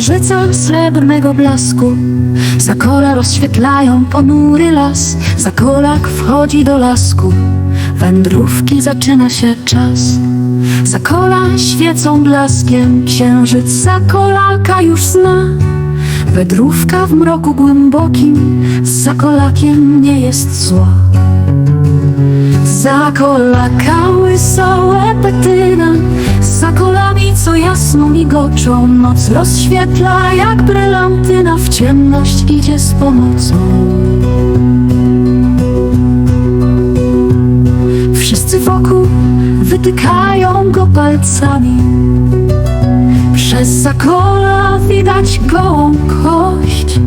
księżyca srebrnego blasku. Zakola rozświetlają ponury las Zakolak wchodzi do lasku. Wędrówki zaczyna się czas. Zakola świecą blaskiem Księżyc zakolaka już zna. Wędrówka w mroku głębokim Z zakolakiem nie jest zła. Zakolaka łysołe petyna Z co jasno migoczą Noc rozświetla jak brylantyna W ciemność idzie z pomocą. Wszyscy wokół wytykają go palcami. Przez zakola widać gołą kość.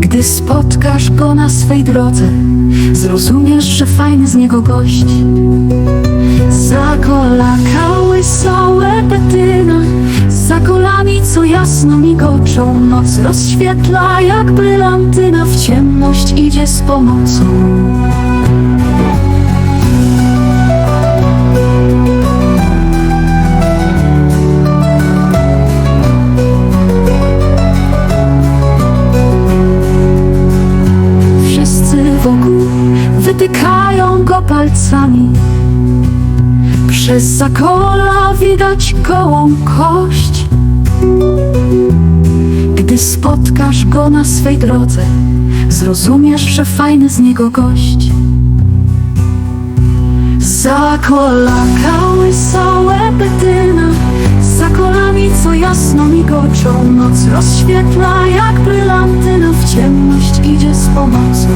Gdy spotkasz go na swej drodze Zrozumiesz, że fajny z niego gość. Zakolaka co jasno migoczą Noc. Rozświetla jak brylantyna W ciemność idzie z pomocą. Wszyscy wokół wytykają go palcami. Przez zakola widać gołą kość Gdy spotkasz go na swej drodze Zrozumiesz, że fajny z niego gość. Zakolaka łysołe betyna Z zakolami co jasno migoczą Noc rozświetla jak brylantyna W ciemność idzie z pomocą